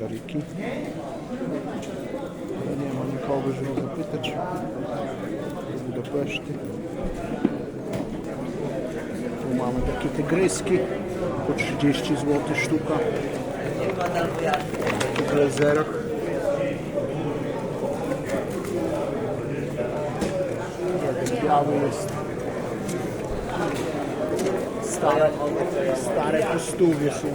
Polski. Ale nie ma nikogo, żeby zapytać. Do Budapeszty. Tu mamy takie tygryski po 30 zł sztuka. W glazerach. Jeden biały jest. Stare, stare po stówie są.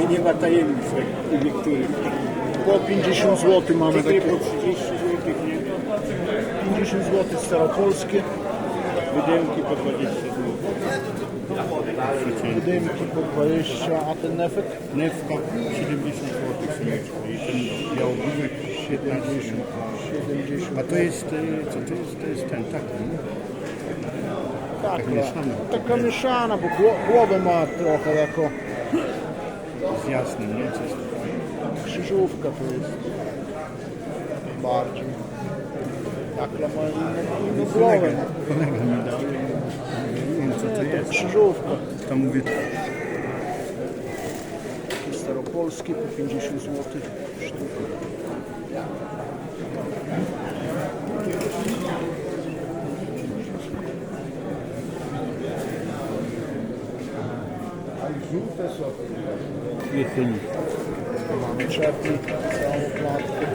Mówię, nie ma tajemnic u niektórych. Po 50 zł mamy Takie takie po 30 zł, nie? 50 zł staropolskie. Wydełki po 20 zł. Wydymki po 20, a ten efekt? Newka 70 zł samiczka i ten białogłówek 70. 70. A to jest, y, co to jest? To jest ten, tak, nie? Taka, taka mieszana. taka mieszana, bo gło- głowę ma trochę jako z jasnym, nie? Coś krzyżówka to jest. Bardziej. Takla ma inną, głowę. kolega, kolega mi dał. Nie wiem, co to Nie, to jest. krzyżówka. To mówię, Takie staropolskie po 50 zł sztuka. Jesieni. Mamy czepnik, całą klatkę.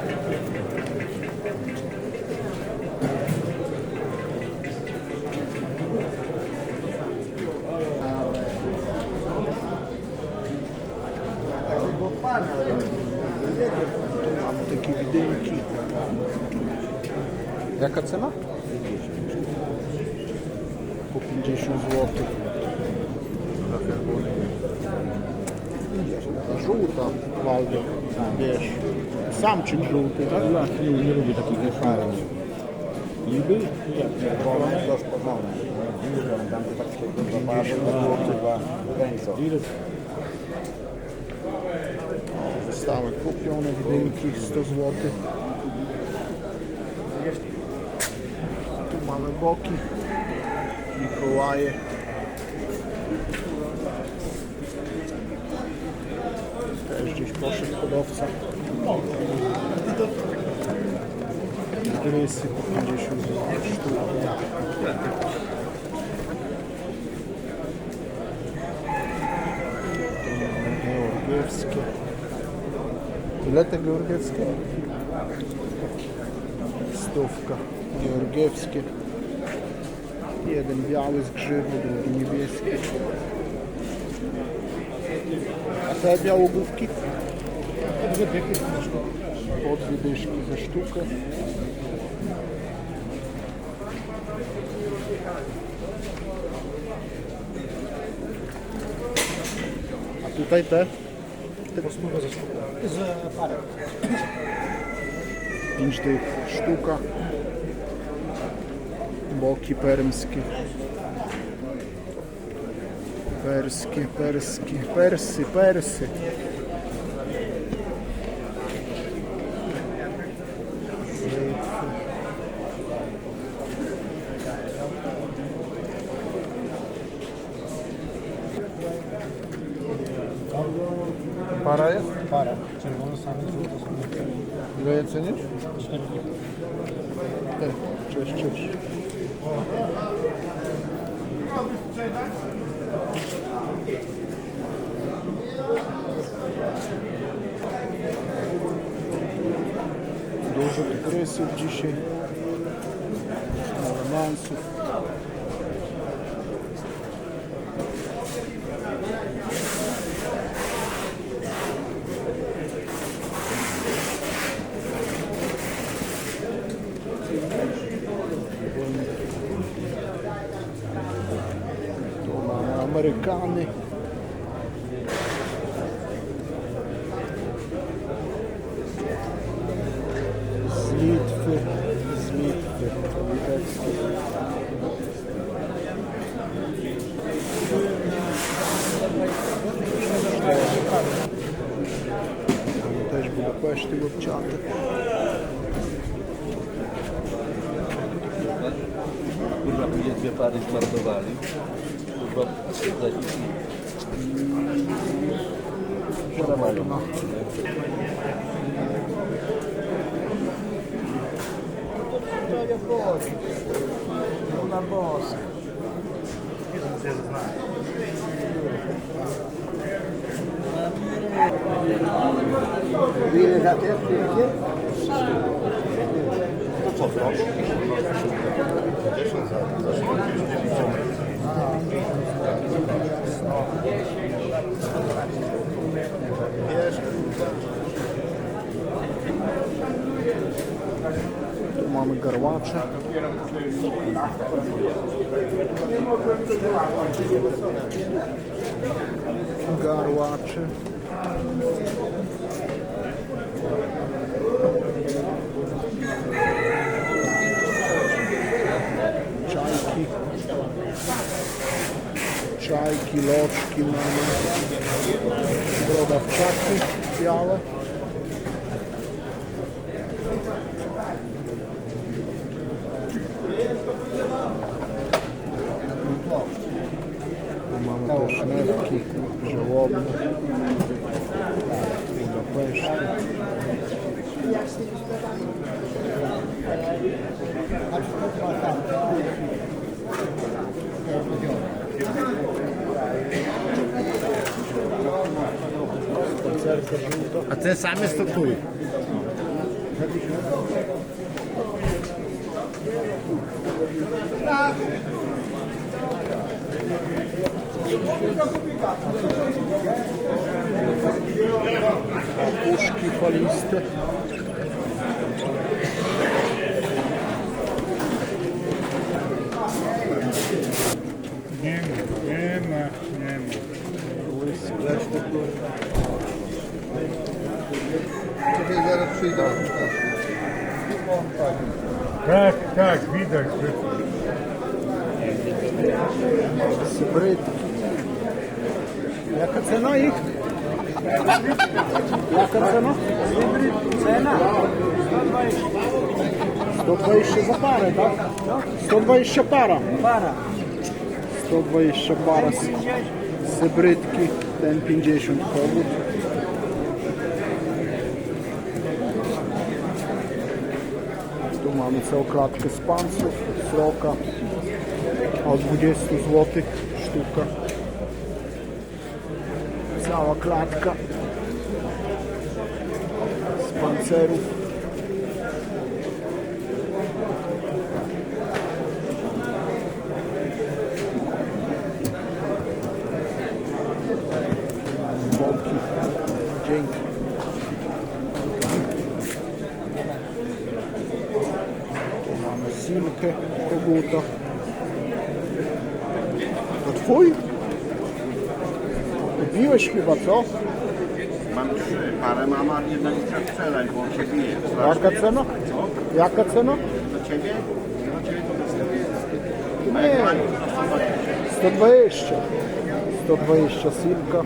Mamy takie widynki. Jaka cena? Po 50 zł. Żółta Waldek, wiesz, samczyk żółty, tak? Ja nie, nie lubię takich fajnych. Niby? Ile? Zostały kupione widynki 100 zł. Tu mamy boki, Mikołaje. Gdzieś poszedł hodowca. Grysy po 50 zł sztuka. Georgiewskie. Georgiewskie? Stówka. Georgiewskie. Jeden biały z grzybu, drugi niebieski. A te białogłówki? Po dwie dyszki za sztukę. A tutaj te? Po stówę za sztukę. Z parę. 5 tych sztuka. Boki permskie. Perskie, perskie, persy, persy. Żytwy. Para jest? Para. Czerwony samiec, żółty samiec. Ile je cenisz? Cztery dychy. Te, Cześć, cześć. Dużo depresji dzisiaj na romansu. Mamy Amerykany. Z Litwy. Z Litwy. Litewskie. Też Budapeszty łopciate. Kurwa, będzie dwie pary zmarnowali. Kurwa, Żerawna. Na boss. Ile za te zdjęcie? To co, proszę? 10 za, za 70. Wiesz, Tu mamy garłacze. Garłacze. Czajki, loczki mamy. Brodawczaki białe. Tu mamy też newki żałobne. Budapeszty. A ten sam jest to twój. Puszki faliste. Nie ma, nie ma, nie ma. Czekaj, zaraz przyjdą. Tak, tak, widać. Sybrytki. Jaka cena ich? Jaka cena? Cena? 120 za parę, tak? 120 para. Para. 120 para. z- Sybrytki. Ten 50 kogut. Mamy całą klatkę z panców, sroka o 20 zł sztuka. Cała klatka z pancerów. Boki. Dzięki. Tu mamy silkę koguta. To twój? Kupiłeś chyba, co? Mam trzy, parę mam, a jedna chce sprzedać, bo on się bije. Jaka cena? Jaka cena? Do ciebie? Do ciebie to wystawię. Nie, 120. 120 silka.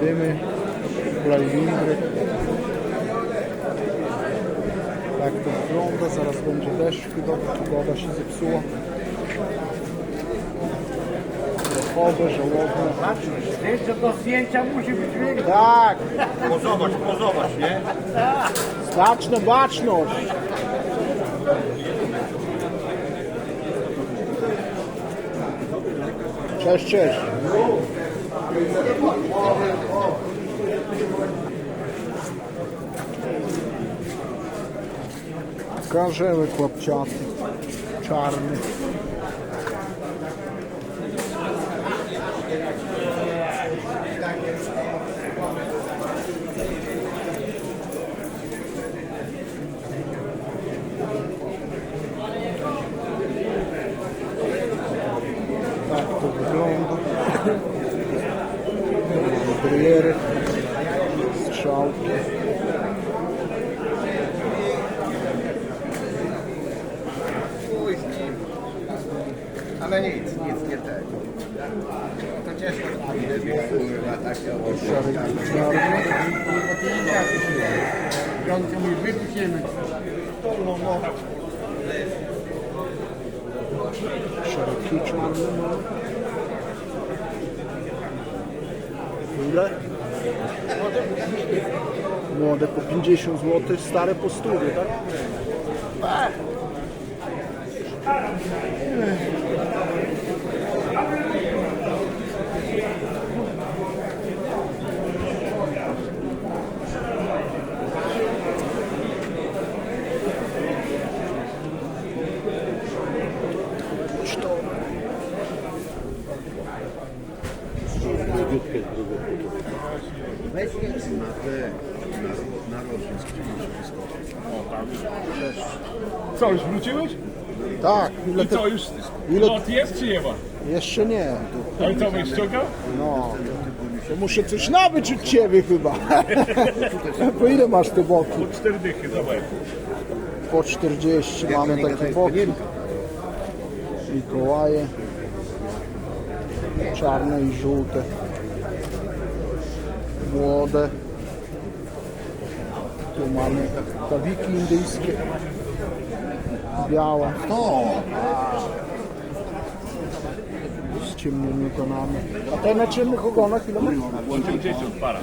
Dymy. Tak to wygląda, zaraz będzie deszcz, chyba pogoda się zepsuła. Grochowe, żałobne. Jeszcze do zdjęcia musi być wygląd. Tak, Pozobacz, pozobacz, nie? Baczna baczność. Cześć, cześć. Karzełek łapciaty, czarny. Tak Ale nic, nic nie tego. To ciężko to bo kurwa takie czarny. Piątka mój wypuścimy. Szeroki czarny ma. Ile? Młode po 50 zł, stare po 100, tak? Pocztowe. Weź na te, na, na rozwiązk wszystko. Co, już wróciłeś? Tak, ile I te... co, już ile- lot jest czy nie ma? Jeszcze nie. Ale co, byś ściągał? No. To muszę coś nabyć od ciebie chyba. Po ile masz te boki? Po cztery dychy, zobacz. Po 40 mamy takie boki. Mikołaje. Czarne i żółte. Młode. Tu mamy kawiki indyjskie. Białe. Z ciemnymi ogonami. A te na ciemnych ogonach ile masz? 80 para.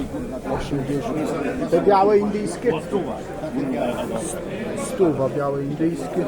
80. Te białe indyjskie? Stuwa białe indyjskie.